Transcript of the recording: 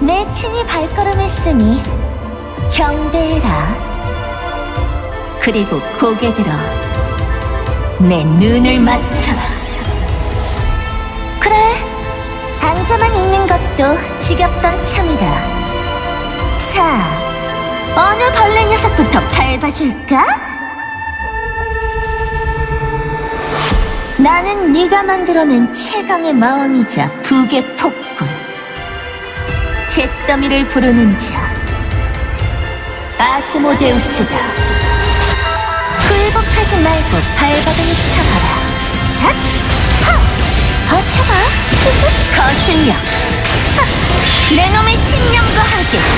내 친히 발걸음했으니 경배해라. 그리고 고개 들어 내 눈을 맞춰라. 그래, 앉아만 있는 것도 지겹던 참이다. 자, 어느 벌레 녀석부터 밟아줄까? 나는 네가 만들어낸 최강의 마왕이자 북의 폭군. 잿더미를 부르는 자 아스모데우스다 굴복하지 말고 발버둥 쳐봐라 잣! 헉! 버텨봐 거슬려 헉! 내 놈의 신념과 함께